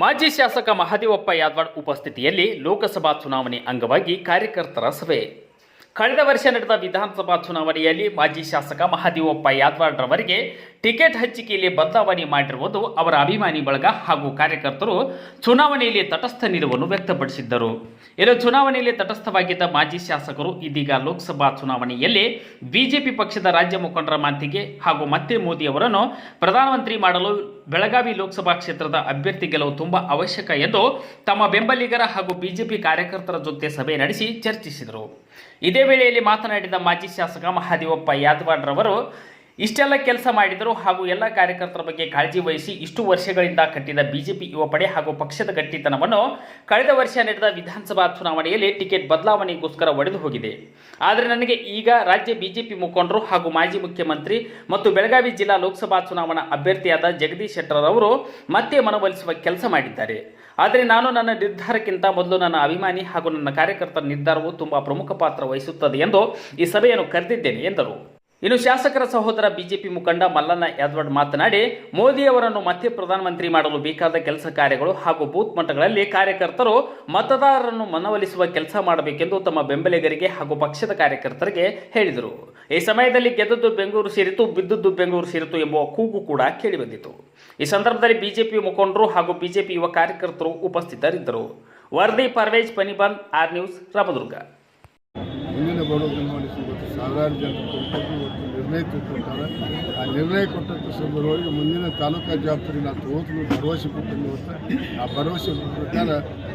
ಮಾಜಿ ಶಾಸಕ ಮಹದೇವಪ್ಪ ಯಾದವಾಡ್ ಉಪಸ್ಥಿತಿಯಲ್ಲಿ ಲೋಕಸಭಾ ಚುನಾವಣೆ ಅಂಗವಾಗಿ ಕಾರ್ಯಕರ್ತರ ಸಭೆ. ಕಳೆದ ವರ್ಷ ನಡೆದ ವಿಧಾನಸಭಾ ಚುನಾವಣೆಯಲ್ಲಿ ಮಾಜಿ ಶಾಸಕ ಮಹದೇವಪ್ಪ ಯಾದವಾಡ್ ರವರಿಗೆ ಟಿಕೆಟ್ ಹಂಚಿಕೆಯಲ್ಲಿ ಬದಲಾವಣೆ ಮಾಡಿರುವುದು ಅವರ ಅಭಿಮಾನಿ ಬಳಗ ಹಾಗೂ ಕಾರ್ಯಕರ್ತರು ಚುನಾವಣೆಯಲ್ಲಿ ತಟಸ್ಥ ನಿಲುವನ್ನು ವ್ಯಕ್ತಪಡಿಸಿದ್ದರು. ಇನ್ನು ಚುನಾವಣೆಯಲ್ಲಿ ತಟಸ್ಥವಾಗಿದ್ದ ಮಾಜಿ ಶಾಸಕರು ಇದೀಗ ಲೋಕಸಭಾ ಚುನಾವಣೆಯಲ್ಲಿ ಬಿಜೆಪಿ ಪಕ್ಷದ ರಾಜ್ಯ ಮುಖಂಡರ ಮಾತಿಗೆ ಹಾಗೂ ಮತ್ತೆ ಮೋದಿ ಅವರನ್ನು ಪ್ರಧಾನಮಂತ್ರಿ ಮಾಡಲು ಬೆಳಗಾವಿ ಲೋಕಸಭಾ ಕ್ಷೇತ್ರದ ಅಭ್ಯರ್ಥಿ ಗೆಲುವು ತುಂಬಾ ಅವಶ್ಯಕ ಎಂದು ತಮ್ಮ ಬೆಂಬಲಿಗರ ಹಾಗೂ ಬಿಜೆಪಿ ಕಾರ್ಯಕರ್ತರ ಜೊತೆ ಸಭೆ ನಡೆಸಿ ಚರ್ಚಿಸಿದರು. ಇದೇ ವೇಳೆಯಲ್ಲಿ ಮಾತನಾಡಿದ ಮಾಜಿ ಶಾಸಕ ಮಹಾದೇವಪ್ಪ ಯಾದವಾಡ್ ರವರು ಇಷ್ಟೆಲ್ಲ ಕೆಲಸ ಮಾಡಿದರು ಹಾಗೂ ಎಲ್ಲ ಕಾರ್ಯಕರ್ತರ ಬಗ್ಗೆ ಕಾಳಜಿ ವಹಿಸಿ ಇಷ್ಟು ವರ್ಷಗಳಿಂದ ಕಟ್ಟಿದ ಬಿಜೆಪಿ ಯುವ ಪಡೆ ಹಾಗೂ ಪಕ್ಷದ ಗಟ್ಟಿತನವನ್ನು ಕಳೆದ ವರ್ಷ ನಡೆದ ವಿಧಾನಸಭಾ ಚುನಾವಣೆಯಲ್ಲಿ ಟಿಕೆಟ್ ಬದಲಾವಣೆಗೋಸ್ಕರ ಒಡೆದು ಹೋಗಿದೆ. ಆದರೆ ನನಗೆ ಈಗ ರಾಜ್ಯ ಬಿಜೆಪಿ ಮುಖಂಡರು ಹಾಗೂ ಮಾಜಿ ಮುಖ್ಯಮಂತ್ರಿ ಮತ್ತು ಬೆಳಗಾವಿ ಜಿಲ್ಲಾ ಲೋಕಸಭಾ ಚುನಾವಣಾ ಅಭ್ಯರ್ಥಿಯಾದ ಜಗದೀಶ್ ಶೆಟ್ಟರ್ ಅವರು ಮತ್ತೆ ಮನವೊಲಿಸುವ ಕೆಲಸ ಮಾಡಿದ್ದಾರೆ. ಆದರೆ ನಾನು ನನ್ನ ನಿರ್ಧಾರಕ್ಕಿಂತ ಮೊದಲು ನನ್ನ ಅಭಿಮಾನಿ ಹಾಗೂ ನನ್ನ ಕಾರ್ಯಕರ್ತರ ನಿರ್ಧಾರವು ತುಂಬಾ ಪ್ರಮುಖ ಪಾತ್ರ ವಹಿಸುತ್ತದೆ ಎಂದು ಈ ಸಭೆಯನ್ನು ಕರೆದಿದ್ದೇನೆ ಎಂದರು. ಇನ್ನು ಶಾಸಕರ ಸಹೋದರ ಬಿಜೆಪಿ ಮುಖಂಡ ಮಲ್ಲಣ್ಣ ಯಾದವಾಡ್ ಮಾತನಾಡಿ, ಮೋದಿ ಅವರನ್ನು ಮತ್ತೆ ಪ್ರಧಾನಮಂತ್ರಿ ಮಾಡಲು ಬೇಕಾದ ಕೆಲಸ ಕಾರ್ಯಗಳು ಹಾಗೂ ಬೂತ್ ಮಟ್ಟಗಳಲ್ಲಿ ಕಾರ್ಯಕರ್ತರು ಮತದಾರರನ್ನು ಮನವೊಲಿಸುವ ಕೆಲಸ ಮಾಡಬೇಕೆಂದು ತಮ್ಮ ಬೆಂಬಲಿಗರಿಗೆ ಹಾಗೂ ಪಕ್ಷದ ಕಾರ್ಯಕರ್ತರಿಗೆ ಹೇಳಿದರು. ಈ ಸಮಯದಲ್ಲಿ ಗೆದ್ದದ್ದು ಬೆಂಗಳೂರು ಸೇರಿತು, ಬಿದ್ದದ್ದು ಬೆಂಗಳೂರು ಸೇರಿತು ಎಂಬ ಕೂಗು ಕೂಡ ಕೇಳಿಬಂದಿತು. ಈ ಸಂದರ್ಭದಲ್ಲಿ ಬಿಜೆಪಿ ಮುಖಂಡರು ಹಾಗೂ ಬಿಜೆಪಿ ಯುವ ಕಾರ್ಯಕರ್ತರು ಉಪಸ್ಥಿತರಿದ್ದರು. ವರದಿ ಪರ್ವೇಜ್ ಪನಿಬಾನ್ ಆರ್ ನ್ಯೂಸ್, ರಾಮದುರ್ಗ. ಸಾವಿರಾರು ಜನ ಕುರಿತಂತೆ ಇವತ್ತು ನಿರ್ಣಯ ತಿಳ್ಕೊಳ್ತಾರೆ ಆ ನಿರ್ಣಯ ಕೊಟ್ಟಂಥ ಸಂದರ್ಭವಾಗಿ ಮುಂದಿನ ತಾಲೂಕಾ ಜವಾಬ್ದಾರಿ ನಾವು ತಗೋತೀನಿ ಭರವಸೆ ಕೊಟ್ಟಿದ್ದು ಇವತ್ತು. ಆ ಭರವಸೆ ಪ್ರಕಾರ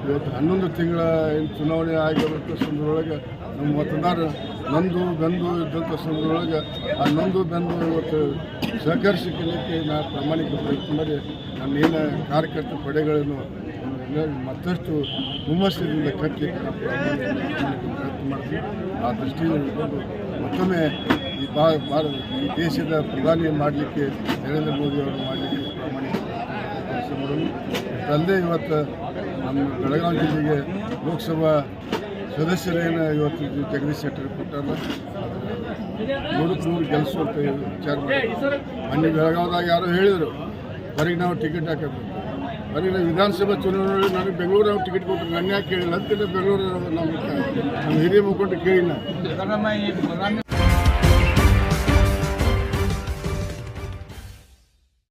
ಇವತ್ತು ಹನ್ನೊಂದು ತಿಂಗಳ ಏನು ಚುನಾವಣೆ ಆಗಿರುವಂಥ ಸಂದರ್ಭದೊಳಗೆ ನಮ್ಮ ಮತದಾರ ನಂದು ಬೆಂದು ಇದ್ದಂಥ ಸಂದರ್ಭದೊಳಗೆ ಆ ನಂದು ಬೆಂದು ಇವತ್ತು ಸಹಕರಿಸಿಕೊಳ್ಳಿಕ್ಕೆ ನಾ ಪ್ರಾಮಾಣಿಕ ಪ್ರಯತ್ನ ಮಾಡಿ ನನ್ನ ಕಾರ್ಯಕರ್ತ ಪಡೆಗಳನ್ನು ಮತ್ತಷ್ಟು ಹುಮ್ಮಸ್ಸಿನಿಂದ ಕಟ್ಟಿ ಪ್ರಯತ್ನ ಮಾಡ್ತೀವಿ ಆ ದೃಷ್ಟಿಯಿಂದ ಮತ್ತೊಮ್ಮೆ ಈ ಬಾ ಭಾರತ ಈ ದೇಶದ ಪ್ರಧಾನಿ ಮಾಡಲಿಕ್ಕೆ ನರೇಂದ್ರ ಮೋದಿ ಅವರು ಮಾಡಲಿಕ್ಕೆ ಪ್ರಾಮಾಣಿಕ ಇವತ್ತು ನಮ್ಮ ಬೆಳಗಾವಿ ಜಿಲ್ಲೆಗೆ ಲೋಕಸಭಾ ಸದಸ್ಯರೇನು ಇವತ್ತು ಜಗದೀಶ್ ಶೆಟ್ಟರ್ ಕೊಟ್ಟಾರ. ನೂರಕ್ಕೆ ನೂರು ಗೆಲ್ಲಿಸುವಂತ ವಿಚಾರ ಮಾಡಿ ಬೆಳಗಾವಿದಾಗ ಯಾರೋ ಹೇಳಿದರು, ಹೊರಗೆ ನಾವು ಟಿಕೆಟ್ ಹಾಕಬೇಕು. ಬರೀ ವಿಧಾನಸಭೆ ವಿಧಾನಸಭಾ ಚುನಾವಣೆ ನನಗೆ ಬೆಂಗಳೂರು ನಾವು ಟಿಕೆಟ್ ಕೊಟ್ಟರು. ನನ್ನ ಯಾಕೆ ಕೇಳಿಲ್ಲ. ಅಂತೇಳಿ ಬೆಂಗಳೂರು ನಾವು ನಮ್ಮ ಹಿರಿಯ ಮುಖಂಡರು ಕೇಳಿಲ್ಲ.